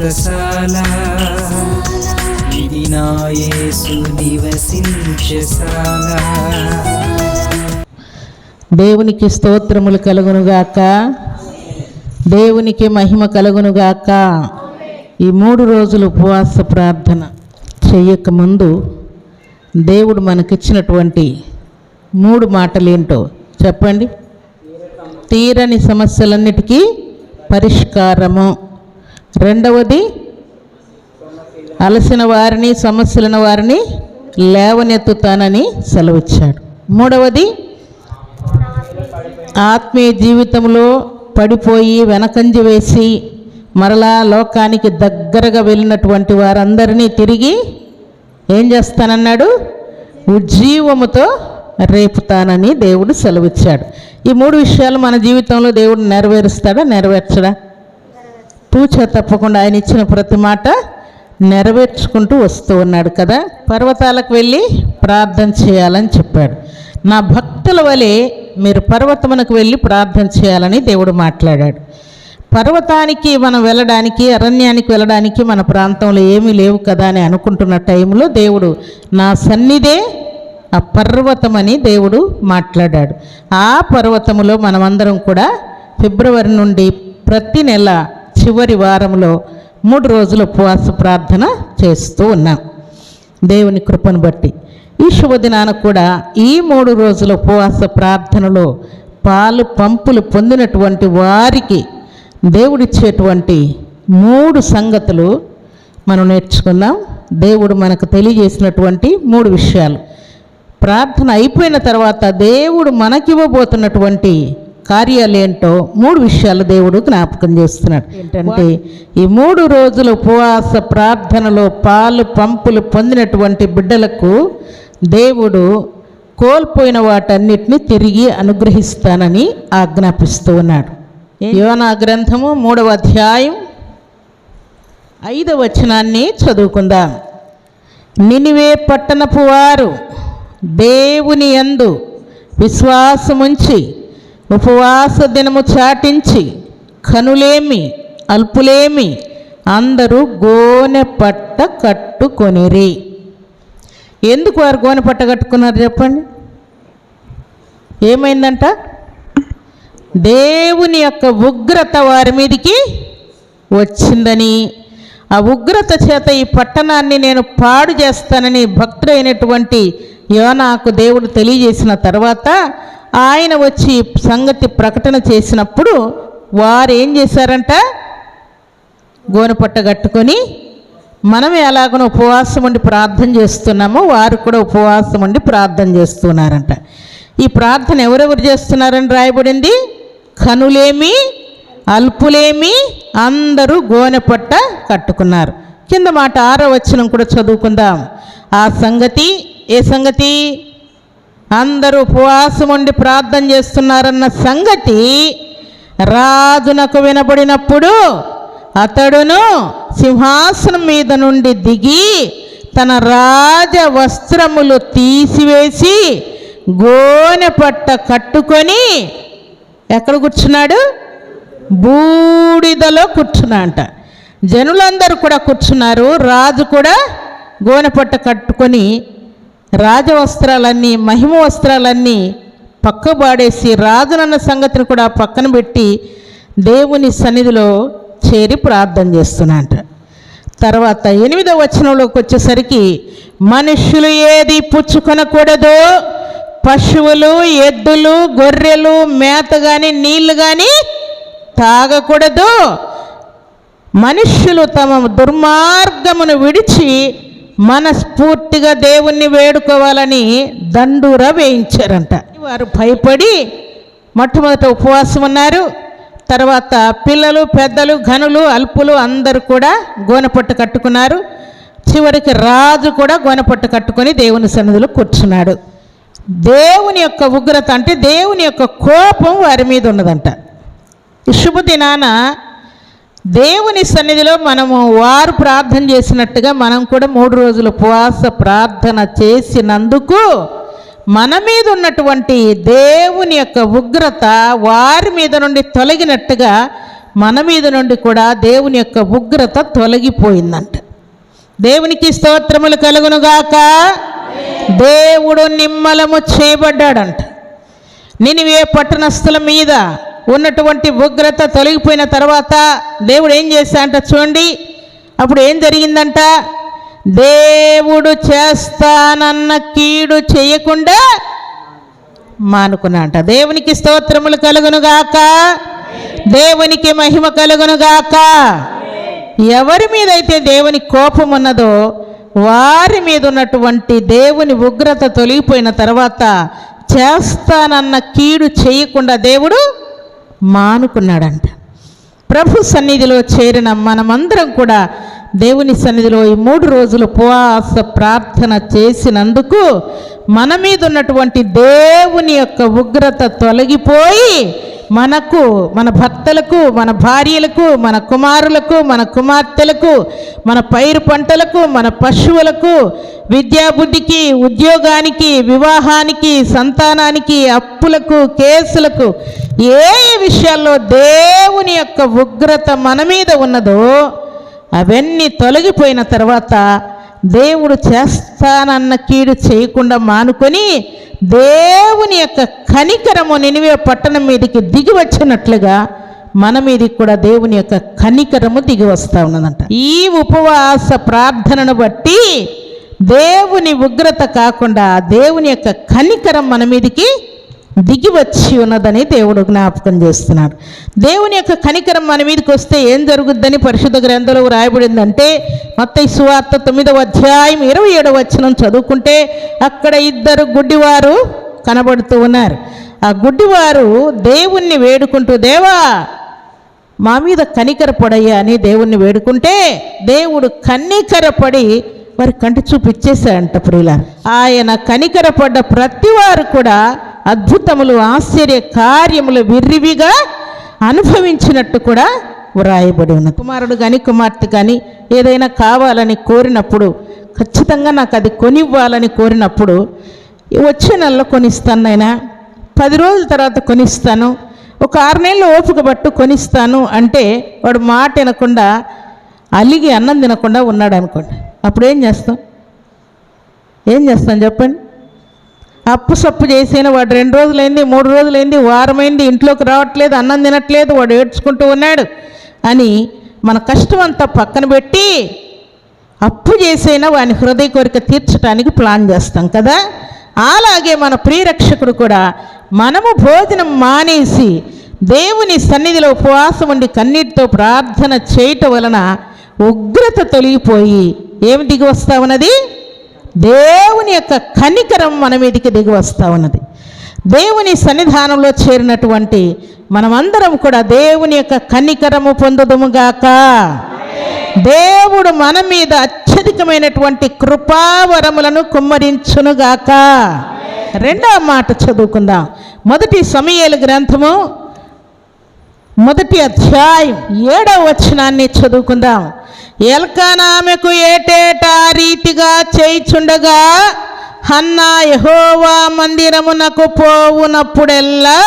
వ్రతశాల ఇది నివసించశాల దేవునికి స్తోత్రములు కలుగునుగాక. దేవునికి మహిమ కలుగునుగాక. ఈ మూడు రోజులు ఉపవాస ప్రార్థన చేయకముందు దేవుడు మనకిచ్చినటువంటి మూడు మాటలేంటో చెప్పండి. తీరని సమస్యలన్నిటికీ పరిష్కారము. రెండవది అలసిన వారిని సమస్యలను వారిని లేవనెత్తుతానని సెలవిచ్చాడు. మూడవది ఆత్మీయ జీవితంలో పడిపోయి వెనకంజి వేసి మరలా లోకానికి దగ్గరగా వెళ్ళినటువంటి వారందరినీ తిరిగి ఏం చేస్తానన్నాడు? ఉజ్జీవముతో రేపుతానని దేవుడు సెలవిచ్చాడు. ఈ మూడు విషయాలు మన జీవితంలో దేవుడు నెరవేరుస్తాడా నెరవేర్చడా? తూచ తప్పకుండా ఆయన ఇచ్చిన ప్రతి మాట నెరవేర్చుకుంటూ వస్తూ ఉన్నాడు కదా. పర్వతాలకు వెళ్ళి ప్రార్థన చేయాలని చెప్పాడు. నా భక్తుల వలె మీరు పర్వతమునకు వెళ్ళి ప్రార్థన చేయాలని దేవుడు మాట్లాడాడు. పర్వతానికి మనం వెళ్ళడానికి అరణ్యానికి వెళ్ళడానికి మన ప్రాంతంలో ఏమీ లేవు కదా అని అనుకుంటున్న టైంలో దేవుడు నా సన్నిధే ఆ పర్వతమని దేవుడు మాట్లాడాడు. ఆ పర్వతములో మనమందరం కూడా ఫిబ్రవరి నుండి ప్రతి నెల చివరి వారంలో మూడు రోజుల ఉపవాస ప్రార్థన చేస్తూ ఉన్నాం. దేవుని కృపను బట్టి. ఈ శుభదినాన కూడా ఈ మూడు రోజుల ఉపవాస ప్రార్థనలో పాలు పంపులు పొందినటువంటి వారికి దేవుడిచ్చేటువంటి మూడు సంగతులు మనం నేర్చుకుందాం దేవుడు మనకు తెలియజేసినటువంటి మూడు విషయాలు. ప్రార్థన అయిపోయిన తర్వాత దేవుడు మనకివ్వబోతున్నటువంటి కార్యాలేంటో మూడు విషయాలు దేవుడు జ్ఞాపకం చేస్తున్నాడు. ఏంటంటే ఈ మూడు రోజుల ఉపవాస ప్రార్థనలో పాలు పంపులు పొందినటువంటి బిడ్డలకు దేవుడు కోల్పోయిన వాటన్నిటిని తిరిగి అనుగ్రహిస్తానని ఆజ్ఞాపిస్తూ ఉన్నాడు. యోనా గ్రంథము మూడవ అధ్యాయం ఐదవ వచనాన్ని చదువుకుందాం. నినివే పట్టణపు వారు దేవుని యందు విశ్వాసముంచి ఉపవాస దినము చాటించి కనులేమి అల్పులేమి అందరూ గోనె పట్ట కట్టుకొనిరి. ఎందుకు వారు గోనె పట్ట కట్టుకున్నారు చెప్పండి? ఏమైందంట? దేవుని యొక్క ఉగ్రత వారి మీదికి వచ్చిందని. ఆ ఉగ్రత చేత ఈ పట్టణాన్ని నేను పాడు చేస్తానని భక్తుడైనటువంటి యోనాకు దేవుడు తెలియజేసిన తర్వాత ఆయన వచ్చి సంగతి ప్రకటన చేసినప్పుడు వారు ఏం చేశారంట? గోనెపట్ట కట్టుకొని మనం ఎలాగనో ఉపవాసం ఉండి ప్రార్థన చేస్తున్నామో వారు కూడా ఉపవాసం ఉండి ప్రార్థన చేస్తున్నారంట. ఈ ప్రార్థన ఎవరెవరు చేస్తున్నారని రాయబడింది? కనులేమి అల్పులేమి అందరూ గోనెపట్ట కట్టుకున్నారు. కింద మాట ఆరో వచ్చినం కూడా చదువుకుందాం. ఆ సంగతి ఏ సంగతి? అందరూ ఉపవాసం ఉండి ప్రార్థన చేస్తున్నారన్న సంగతి రాజునకు వినబడినప్పుడు అతడును సింహాసనం మీద నుండి దిగి తన రాజ వస్త్రములు తీసివేసి గోనె పట్ట కట్టుకొని ఎక్కడ కూర్చున్నాడు? బూడిదలో కూర్చున్నాంట జనులందరూ కూడా కూర్చున్నారు. రాజు కూడా గోనెపట్ట కట్టుకొని రాజవస్త్రాలన్నీ మహిమ వస్త్రాలన్నీ పక్కబాడేసి రాజునన్న సంగతిని కూడా పక్కన పెట్టి దేవుని సన్నిధిలో చేరి ప్రార్థన చేస్తున్నాంట తర్వాత ఎనిమిదవ వచనంలోకి వచ్చేసరికి మనుషులు ఏది పుచ్చుకొనకూడదు పశువులు ఎద్దులు గొర్రెలు మేత కానీ నీళ్ళు కానీ తాగకూడదు. మనుష్యులు తమ దుర్మార్గమును విడిచి మనస్ఫూర్తిగా దేవుణ్ణి వేడుకోవాలని దండూర వేయించారంట. వారు భయపడి మొట్టమొదట ఉపవాసం ఉన్నారు. తర్వాత పిల్లలు పెద్దలు ఘనులు అల్పులు అందరూ కూడా గోనపట్టు కట్టుకున్నారు. చివరికి రాజు కూడా గోనపట్టు కట్టుకొని దేవుని సన్నిధిలో కూర్చున్నాడు. దేవుని యొక్క ఉగ్రత అంటే దేవుని యొక్క కోపం వారి మీద ఉన్నదంట. ఈ శుభదినాన దేవుని సన్నిధిలో మనము వారు ప్రార్థన చేసినట్టుగా మనం కూడా మూడు రోజులు ఉపవాస ప్రార్థన చేసినందుకు మన మీద ఉన్నటువంటి దేవుని యొక్క ఉగ్రత వారి మీద నుండి తొలగినట్టుగా మన మీద నుండి కూడా దేవుని యొక్క ఉగ్రత తొలగిపోయిందంట. దేవునికి స్తోత్రములు కలుగునుగాక. దేవుడు నిమ్మలము చేయబడ్డాడంట. నినివే పట్టణస్థుల మీద ఉన్నటువంటి ఉగ్రత తొలగిపోయిన తర్వాత దేవుడు ఏం చేశాడంట చూడండి. అప్పుడు ఏం జరిగిందంట? దేవుడు చేస్తానన్న కీడు చేయకుండా మానుకున్నాంట దేవునికి స్తోత్రములు కలుగునుగాక దేవునికి మహిమ కలుగునుగాక ఎవరి మీద అయితే దేవుని కోపం ఉన్నదో వారి మీద ఉన్నటువంటి దేవుని ఉగ్రత తొలగిపోయిన తర్వాత చేస్తానన్న కీడు చేయకుండా దేవుడు మానుకున్నాడంట. ప్రభు సన్నిధిలో చేరిన మనమందరం కూడా దేవుని సన్నిధిలో ఈ మూడు రోజులు ఉపవాస ప్రార్థన చేసినందుకు మన మీద ఉన్నటువంటి దేవుని యొక్క ఉగ్రత తొలగిపోయి మనకు మన భర్తలకు మన భార్యలకు మన కుమారులకు మన కుమార్తెలకు మన పైరు పంటలకు మన పశువులకు విద్యాబుద్ధికి ఉద్యోగానికి వివాహానికి సంతానానికి అప్పులకు కేసులకు ఏ ఏ విషయాల్లో దేవుని యొక్క ఉగ్రత మన మీద ఉన్నదో అవన్నీ తొలగిపోయిన తర్వాత దేవుడు చేస్తానన్న కీడు చేయకుండా మానుకొని దేవుని యొక్క కనికరము నినివే పట్టణం మీదకి దిగి వచ్చినట్లుగా మన మీదకి కూడా దేవుని యొక్క కనికరము దిగి వస్తూ ఉన్నదంట. ఈ ఉపవాస ప్రార్థనను బట్టి దేవుని ఉగ్రత కాకుండా దేవుని యొక్క కనికరం మన మీదకి దిగి వచ్చి ఉన్నదని దేవుడు జ్ఞాపకం చేస్తున్నాడు. దేవుని యొక్క కనికరం మన మీదకి వస్తే ఏం జరుగుద్దని పరిశుద్ధ గ్రంథంలో రాయబడిందంటే మొత్తం సువార్త తొమ్మిదవ అధ్యాయం ఇరవై ఏడవ వచనం చదువుకుంటే అక్కడ ఇద్దరు గుడ్డివారు కనబడుతూ ఉన్నారు. ఆ గుడ్డివారు దేవుణ్ణి వేడుకుంటూ దేవా మా మీద కనికరపడయ్యా అని దేవుణ్ణి వేడుకుంటే దేవుడు కన్నికరపడి వారి కంటి చూపిచ్చేశాడంట ప్రియుల ఆయన కనికరపడ్డ ప్రతి వారు కూడా అద్భుతములు ఆశ్చర్య కార్యములు విర్రివిగా అనుభవించినట్టు కూడా వ్రాయబడి ఉన్న కుమారుడు కానీ కుమార్తె కానీ ఏదైనా కావాలని కోరినప్పుడు ఖచ్చితంగా నాకు అది కొనివ్వాలని కోరినప్పుడు వచ్చే నెలలో కొనిస్తాను నైనా పది రోజుల తర్వాత కొనిస్తాను. ఒక ఆరు నెలలు ఓపిక పట్టు కొనిస్తాను అంటే వాడు మాట వినకుండా అలిగి అన్నం తినకుండా ఉన్నాడు అనుకోండి. అప్పుడు ఏం చేస్తాం? ఏం చేస్తాం చెప్పండి? అప్పు సప్పు చేసిన వాడు రెండు రోజులైంది మూడు రోజులైంది వారమైంది ఇంట్లోకి రావట్లేదు అన్నం తినట్లేదు వాడు ఏడ్చుకుంటూ ఉన్నాడు అని మన కష్టం అంతా పక్కన పెట్టి అప్పు చేసైనా వాని హృదయ కోరిక తీర్చడానికి ప్లాన్ చేస్తాం కదా? అలాగే మన ప్రియరక్షకుడు కూడా మనము భోజనం మానేసి దేవుని సన్నిధిలో ఉపవాసం ఉండి కన్నీటితో ప్రార్థన చేయటం వలన ఉగ్రత తొలగిపోయి ఏమి దిగి వస్తామన్నది దేవుని యొక్క కనికరం మన మీదకి దిగి వస్తూ ఉన్నది. దేవుని సన్నిధానంలో చేరినటువంటి మనమందరం కూడా దేవుని యొక్క కనికరము పొందుదుముగాక దేవుడు మన మీద అత్యధికమైనటువంటి కృపావరములను కుమ్మరించునుగాక రెండవ మాట చదువుకుందాం. మొదటి సమయలు గ్రంథము మొదటి అధ్యాయం ఏడవ వచనాన్ని చదువుకుందాం. ఎల్కానా ఆమెకు ఏటేటా రీతిగా చేయిచుండగా హన్నా యహోవా మందిరమునకు పోవునప్పుడెల్లా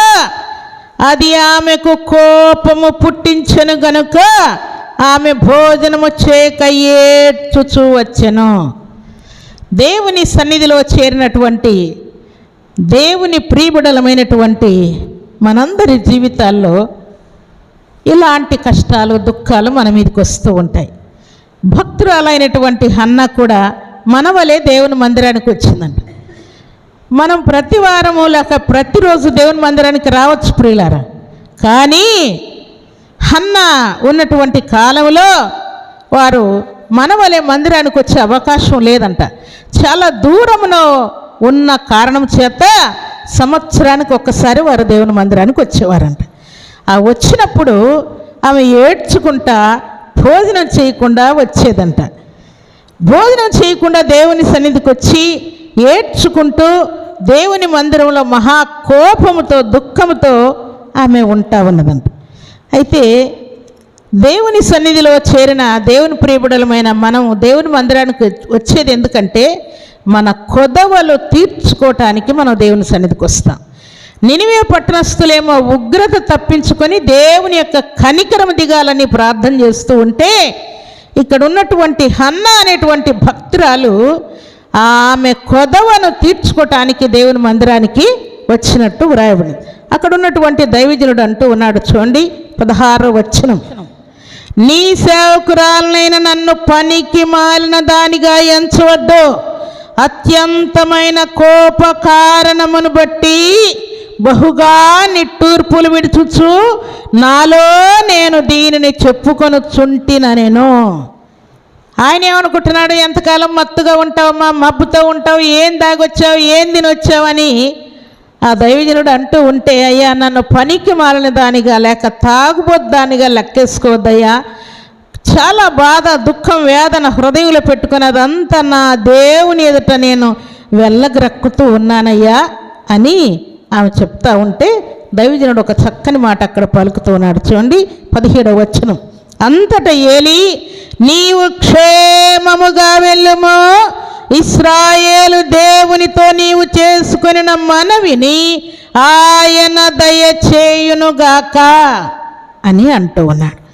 అది ఆమెకు కోపము పుట్టించను గనుక ఆమె భోజనము చేయక ఏడ్చుచూ వచ్చెను. దేవుని సన్నిధిలో చేరినటువంటి దేవుని ప్రీబుడలమైనటువంటి మనందరి జీవితాల్లో ఇలాంటి కష్టాలు దుఃఖాలు మన మీదకి వస్తూ ఉంటాయి. భక్తురాలైనటువంటి హన్న కూడా మనవలే దేవుని మందిరానికి వచ్చిందంట. మనం ప్రతి వారము లేక ప్రతిరోజు దేవుని మందిరానికి రావచ్చు ప్రియులారా. కానీ హన్న ఉన్నటువంటి కాలంలో వారు మనవలే మందిరానికి వచ్చే అవకాశం లేదంట. చాలా దూరములో ఉన్న కారణం చేత సంవత్సరానికి ఒక్కసారి వారు దేవుని మందిరానికి వచ్చేవారంట. ఆ వచ్చినప్పుడు ఆమె ఏడ్చుకుంటా భోజనం చేయకుండా వచ్చేదంట. భోజనం చేయకుండా దేవుని సన్నిధికి వచ్చి ఏడ్చుకుంటూ దేవుని మందిరంలో మహా కోపముతో దుఃఖముతో ఆమె ఉంటా ఉన్నదంట. అయితే దేవుని సన్నిధిలో చేరిన దేవుని ప్రియబుడలమైన మనం దేవుని మందిరానికి వచ్చేది ఎందుకంటే మన కొదవలు తీర్చుకోవటానికి మనం దేవుని సన్నిధికి వస్తాం. నినివే పట్టణస్థులేమో ఉగ్రత తప్పించుకొని దేవుని యొక్క కనికరం దిగాలని ప్రార్థన చేస్తూ ఉంటే ఇక్కడ ఉన్నటువంటి హన్న అనేటువంటి భక్తురాలు ఆమె కొదవను తీర్చుకోవటానికి దేవుని మందిరానికి వచ్చినట్టు వ్రాయబడింది. అక్కడ ఉన్నటువంటి దైవజనుడు అంటూ ఉన్నాడు చూడండి పదహారో వచనం. నీ సేవకురాలనైన నన్ను పనికి మాలిన దానిగా ఎంచవద్దు. అత్యంతమైన కోప కారణమును బట్టి బహుగా నిట్టూర్పులు విడుచుచు నాలో నేను దీనిని చెప్పుకొనుచుంటిన నేను. ఆయన ఏమనుకుంటున్నాడు? ఎంతకాలం మత్తుగా ఉంటావమ్మా? మబ్బుతో ఉంటావు? ఏం దాగొచ్చావు? ఏం తినొచ్చావని ఆ దైవజనుడు అంటూ ఉంటే అయ్యా నన్ను పనికి మాలిన దానిగా లేక తాగుబోద్దానిగా లెక్కేసుకోవద్దయ్యా. చాలా బాధ దుఃఖం వేదన హృదయంలో పెట్టుకుని అదంతా నా దేవుని ఎదుట నేను వెళ్ళగ్రక్కుతూ ఉన్నానయ్యా అని ఆమె చెప్తా ఉంటే దైవజనుడు ఒక చక్కని మాట అక్కడ పలుకుతున్నాడు. చూడండి పదిహేడవ వచనం. అంతట ఏలి నీవు క్షేమముగా వెళ్ళుము. ఇస్రాయేలు దేవునితో నీవు చేసుకుని మనవిని ఆయన దయచేయునుగాక అని అంటూ ఉన్నాడు.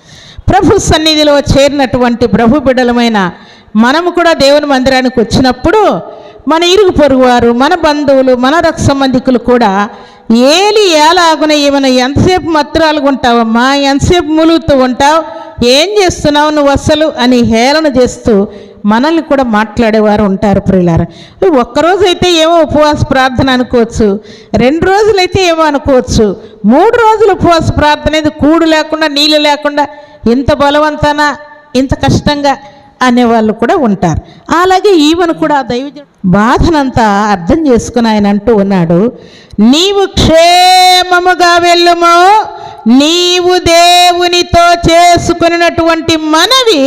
ప్రభు సన్నిధిలో చేరినటువంటి ప్రభు బిడలమైన మనము కూడా దేవుని మందిరానికి వచ్చినప్పుడు మన ఇరుగు పొరుగువారు మన బంధువులు మన రక్త సంబంధికులు కూడా ఏలి ఏలాగున ఏమైనా ఎంతసేపు మత్తురాలుగా ఉంటావమ్మా? ఎంతసేపు ములుగుతూ ఉంటావు? ఏం చేస్తున్నావు నువ్వు అసలు అని హేళన చేస్తూ మనల్ని కూడా మాట్లాడేవారు ఉంటారు ప్రియులారా. ఒక్కరోజు అయితే ఏమో ఉపవాస ప్రార్థన అనుకోవచ్చు. రెండు రోజులైతే ఏమో అనుకోవచ్చు. మూడు రోజులు ఉపవాస ప్రార్థన ఇది కూడు లేకుండా నీళ్ళు లేకుండా ఇంత బలవంతాన ఇంత కష్టంగా అనేవాళ్ళు కూడా ఉంటారు. అలాగే ఈవెన్ కూడా ఆ దైవజనుడు బాధనంతా అర్థం చేసుకుని ఆయన అంటూ ఉన్నాడు నీవు క్షేమముగా వెళ్ళుము. నీవు దేవునితో చేసుకున్నటువంటి మనవి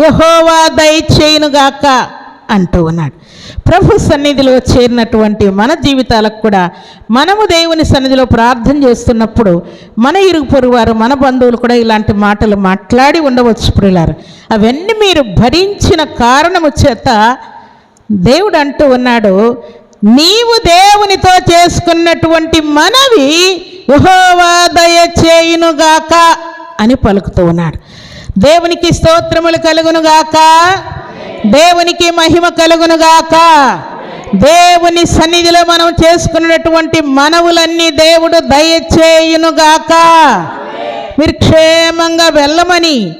యహోవా దయచేయునుగాక అంటూ ఉన్నాడు. ప్రభు సన్నిధిలో చేరినటువంటి మన జీవితాలకు కూడా మనము దేవుని సన్నిధిలో ప్రార్థన చేస్తున్నప్పుడు మన ఇరుగు పొరుగువారు మన బంధువులు కూడా ఇలాంటి మాటలు మాట్లాడి ఉండవచ్చు ప్రిలారు అవన్నీ మీరు భరించిన కారణము చేత దేవుడు అంటూ ఉన్నాడు నీవు దేవునితో చేసుకున్నటువంటి మనవి యహోవా దయచేయునుగాక అని పలుకుతూ ఉన్నాడు. దేవునికి స్తోత్రములు కలుగునుగాక దేవునికి మహిమ కలుగునుగాక. దేవుని సన్నిధిలో మనం చేసుకున్నటువంటి మనవులన్నీ దేవుడు దయచేయునుగాక. మీరు క్షేమంగా వెళ్ళమని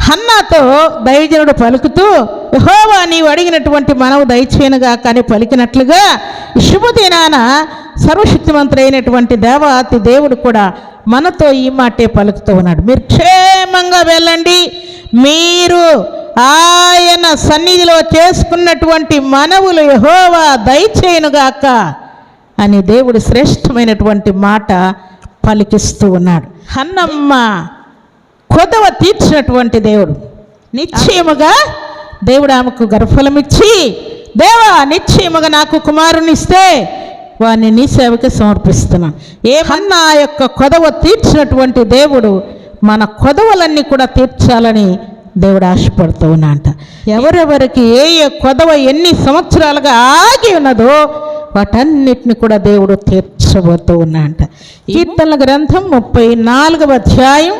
హన్నాతో దైవజనుడు పలుకుతూ యహోవా నీవు అడిగినటువంటి మనవు దయచేయనుగా కానీ పలికినట్లుగా శుభదినాన సర్వశక్తిమంతుడు అయినటువంటి దేవాతి దేవుడు కూడా మనతో ఈ మాటే పలుకుతూ ఉన్నాడు. మీరు క్షేమంగా వెళ్ళండి. మీరు ఆయన సన్నిధిలో చేసుకున్నటువంటి మనవులు యహోవా దయచేయునుగాక అని దేవుడు శ్రేష్టమైనటువంటి మాట పలికిస్తూ ఉన్నాడు. హన్నమ్మ కొదవ తీర్చినటువంటి దేవుడు. నిశ్చయముగా దేవుడు ఆమెకు గర్భఫలమిచ్చి దేవా నిశ్చయముగా నాకు కుమారునిస్తే వారిని నీ సేవకి సమర్పిస్తున్నాను ఏమన్నా ఆ యొక్క కొదవ తీర్చినటువంటి దేవుడు మన కొదవలన్నీ కూడా తీర్చాలని దేవుడు ఆశపడుతూ ఉన్నాంట ఎవరెవరికి ఏ ఏ కొదవ ఎన్ని సంవత్సరాలుగా ఆగి ఉన్నదో వాటన్నిటిని కూడా దేవుడు తీర్చబోతూ ఉన్నాంట కీర్తనల గ్రంథం ముప్పై నాలుగవ అధ్యాయం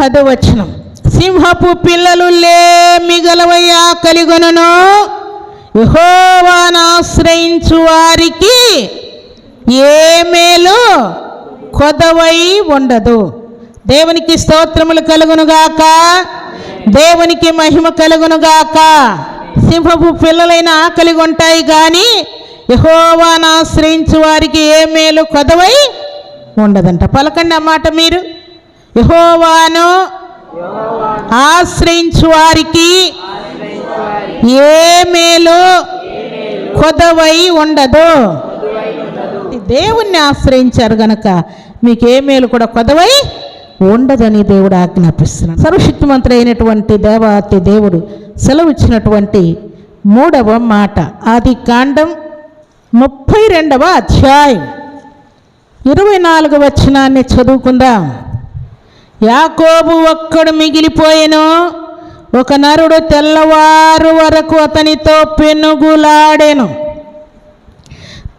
పదవచనం సింహపు పిల్లలు లేమిగలవయ్యా కలిగొనను. యెహోవాను ఆశ్రయించు వారికి ఏ మేలు కొదవై ఉండదు. దేవునికి స్తోత్రములు కలుగునుగాక. దేవునికి మహిమ కలుగునుగాక. సింహపు పిల్లలైన ఆకలి ఉంటాయి కానీ యహోవాను ఆశ్రయించు వారికి ఏ మేలు కొదవై ఉండదంట. పలకండి అన్నమాట మీరు. యహోవాను ఆశ్రయించు వారికి ఏ మేలు కొదవై ఉండదు. దేవుణ్ణి ఆశ్రయించారు గనక. మీకు ఏ మేలు కూడా కొదవై ఉండదని దేవుడు ఆజ్ఞాపిస్తున్నాడు. సర్వశక్తిమంతుడు అయినటువంటి దేవాతి దేవుడు సెలవు ఇచ్చినటువంటి మూడవ మాట. ఆది కాండం ముప్పై రెండవ అధ్యాయం. ఇరవై నాలుగు వచనాన్ని చదువుకుందాం. యాకోబు ఒక్కడు మిగిలిపోయాను. ఒక నరుడు తెల్లవారు వరకు అతనితో పెనుగులాడాను.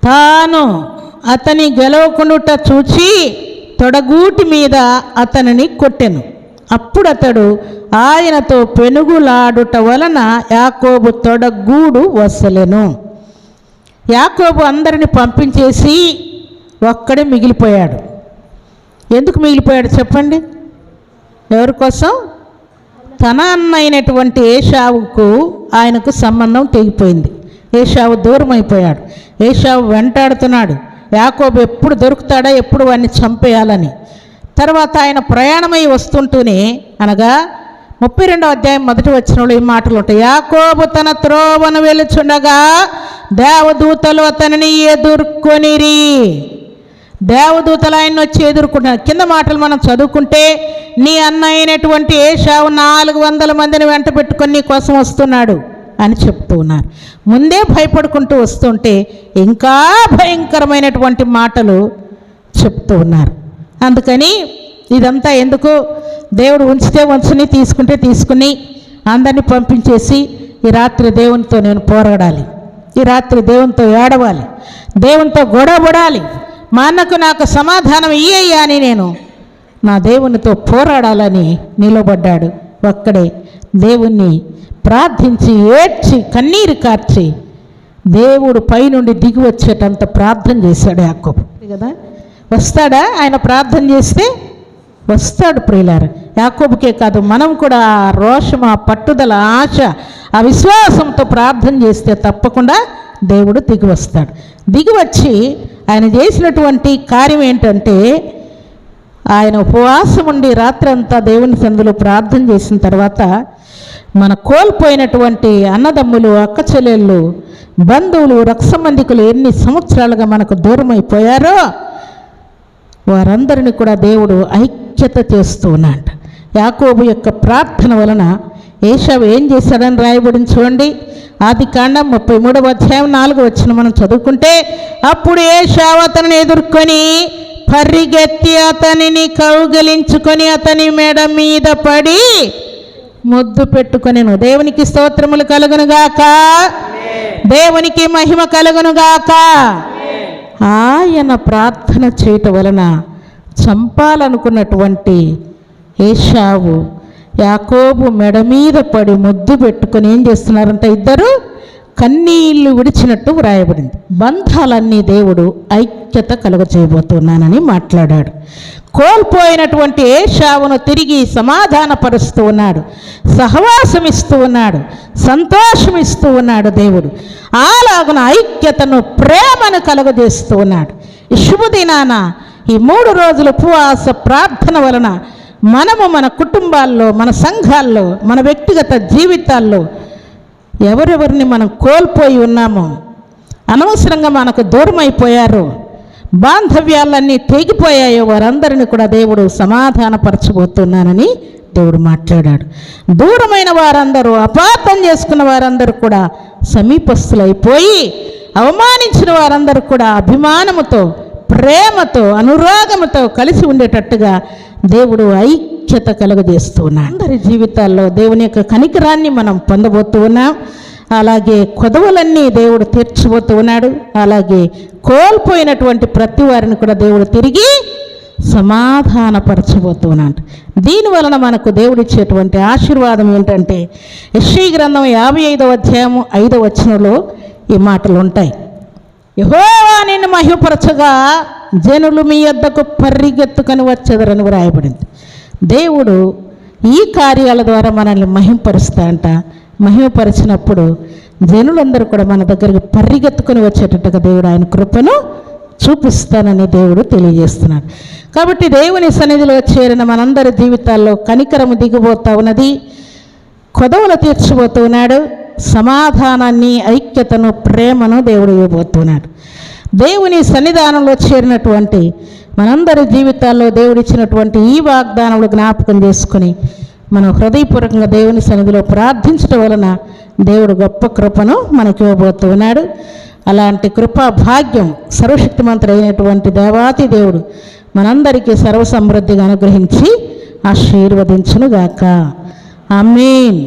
తాను అతని గెలవకుండుట చూచి తొడగూటి మీద అతనిని కొట్టెను. అప్పుడు అతడు ఆయనతో పెనుగులాడుట వలన యాకోబు తొడగూడు వసలెను. యాకోబు అందరిని పంపించేసి ఒక్కడే మిగిలిపోయాడు. ఎందుకు మిగిలిపోయాడు చెప్పండి? ఎవరి కోసం? తన అన్న అయినటువంటి ఏషావుకు ఆయనకు సంబంధం తెగిపోయింది. ఏషావు దూరం అయిపోయాడు ఏషావు వెంటాడుతున్నాడు. యాకోబు ఎప్పుడు దొరుకుతాడా ఎప్పుడు వాడిని చంపేయాలని. తర్వాత ఆయన ప్రయాణమై వస్తుంటూనే అనగా ముప్పై రెండవ అధ్యాయం మొదటి వచ్చినప్పుడు ఈ మాటలు ఉంటాయి. యాకోబు తన త్రోవను వెలుచుండగా దేవదూతలు అతనిని ఎదుర్కొనిరి. దేవదూతలు ఆయన వచ్చి ఎదుర్కొంటున్నారు. కింద మాటలు మనం చదువుకుంటే నీ అన్న అయినటువంటి ఏషావు నాలుగు వందల మందిని వెంట పెట్టుకొని నీ కోసం వస్తున్నాడు. అని చెప్తూ ఉన్నారు. ముందే భయపడుకుంటూ వస్తుంటే ఇంకా భయంకరమైనటువంటి మాటలు చెప్తూ ఉన్నారు. అందుకని ఇదంతా ఎందుకు? దేవుడు ఉంచితే ఉంచుని తీసుకుంటే తీసుకుని అందరినీ పంపించేసి ఈ రాత్రి దేవునితో నేను పోరాడాలి. ఈ రాత్రి దేవునితో ఏడవాలి. దేవునితో గొడవబడాలి మా అన్నకు నాకు సమాధానం ఇయ్యయ్యా అని నేను నా దేవునితో పోరాడాలని నిలబడ్డాడు ఒక్కడే. దేవుణ్ణి ప్రార్థించి ఏడ్చి కన్నీరు కార్చి దేవుడు పైనుండి దిగి వచ్చేటంత ప్రార్థన చేశాడు యాకోబు. కదా? వస్తాడా? ఆయన ప్రార్థన చేస్తే వస్తాడు ప్రియులారు. యాకోబుకే కాదు మనం కూడా ఆ రోషం ఆ పట్టుదల ఆశ ఆ విశ్వాసంతో ప్రార్థన చేస్తే తప్పకుండా దేవుడు దిగి వస్తాడు. దిగి వచ్చి ఆయన చేసినటువంటి కార్యం ఏంటంటే ఆయన ఉపవాసం ఉండి రాత్రంతా దేవుని సందులో ప్రార్థన చేసిన తర్వాత మన కోల్పోయినటువంటి అన్నదమ్ములు అక్క చెల్లెళ్ళు బంధువులు రక్సమందికులు ఎన్ని సంవత్సరాలుగా మనకు దూరమైపోయారో వారందరినీ వారందరిని కూడా దేవుడు ఐక్యత చేస్తూ ఉన్నాడు యాకోబు యొక్క ప్రార్థన వలన ఏషావు ఏం చేశాడని రాయబడిన చూడండి. ఆది కాండం ముప్పై మూడవ అధ్యాయం నాలుగు వచ్చిన మనం చదువుకుంటే అప్పుడు ఏషావు అతనిని ఎదుర్కొని పరిగెత్తి అతనిని కౌగలించుకొని అతని మెడ మీద పడి ముద్దు పెట్టుకునేను దేవునికి స్తోత్రములు కలుగునుగాక దేవునికి మహిమ కలుగునుగాక ఆయన ప్రార్థన చేయటం వలన చంపాలనుకున్నటువంటి ఏషావు యాకోబు మెడ మీద పడి ముద్దు పెట్టుకొని ఏం చేస్తున్నారంట ఇద్దరు? కన్నీళ్ళు విడిచినట్టు వ్రాయబడింది. బంధాలన్నీ దేవుడు ఐక్యత కలుగచేయబోతున్నానని మాట్లాడాడు. కోల్పోయినటువంటి ఏషావును తిరిగి సమాధానపరుస్తూ ఉన్నాడు. సహవాసం ఇస్తూ ఉన్నాడు. సంతోషం ఇస్తూ ఉన్నాడు దేవుడు. అలాగున ఐక్యతను ప్రేమను కలుగజేస్తూ ఉన్నాడు. ఈ శుభదినాన ఈ మూడు రోజుల ఉపవాస ప్రార్థన వలన మనము మన కుటుంబాల్లో మన సంఘాల్లో మన వ్యక్తిగత జీవితాల్లో ఎవరెవరిని మనం కోల్పోయి ఉన్నామో అనవసరంగా మనకు దూరం అయిపోయారు బాంధవ్యాలన్నీ తెగిపోయాయో వారందరిని కూడా దేవుడు సమాధానపరచబోతున్నానని దేవుడు మాట్లాడాడు. దూరమైన వారందరూ అపార్థం చేసుకున్న వారందరూ కూడా సమీపస్తులైపోయి అవమానించిన వారందరూ కూడా అభిమానముతో ప్రేమతో అనురాగముతో కలిసి ఉండేటట్టుగా దేవుడు ఐక్యత కలుగజేస్తూ ఉన్నాడు. అందరి జీవితాల్లో దేవుని యొక్క కనికరాన్ని మనం పొందబోతూ ఉన్నాం. అలాగే కొదవలన్నీ దేవుడు తీర్చబోతూ ఉన్నాడు. అలాగే కోల్పోయినటువంటి ప్రతి వారిని కూడా దేవుడు తిరిగి సమాధానపరచబోతూ ఉన్నాడు. దీని వలన మనకు దేవుడిచ్చేటువంటి ఆశీర్వాదం ఏంటంటే యశ్వీ గ్రంథం యాభై ఐదవ అధ్యాయము ఐదవ వచనంలో ఈ మాటలు ఉంటాయి. యహోవా నిన్ను మహిమపరచగా జనులు మీ యొద్దకు పరిగెత్తుకొని వచ్చేదరని వ్రాయబడింది. దేవుడు ఈ కార్యాల ద్వారా మనల్ని మహింపరుస్తా అంట మహిమపరిచినప్పుడు జనులందరూ కూడా మన దగ్గరకు పరిగెత్తుకొని వచ్చేటట్టుగా దేవుడు ఆయన కృపను చూపిస్తానని దేవుడు తెలియజేస్తున్నాడు. కాబట్టి దేవుని సన్నిధిలో చేరిన మనందరి జీవితాల్లో కనికరము దిగిపోతా ఉన్నది. కొదవలు తీర్చిపోతున్నాడు సమాధానాన్ని ఐక్యతను ప్రేమను దేవుడు ఇవ్వబోతున్నాడు. దేవుని సన్నిధానంలో చేరినటువంటి మనందరి జీవితాల్లో దేవుడిచ్చినటువంటి ఈ వాగ్దానములు జ్ఞాపకం చేసుకొని మనం హృదయపూర్వకంగా దేవుని సన్నిధిలో ప్రార్థించడం వలన దేవుడు గొప్ప కృపను మనకి ఇవ్వబోతున్నాడు అలాంటి కృపా భాగ్యం సర్వశక్తిమంతుడు అయినటువంటి దేవాతి దేవుడు మనందరికీ సర్వసమృద్ధిగా అనుగ్రహించి ఆశీర్వదించునుగాక. ఆమేన్.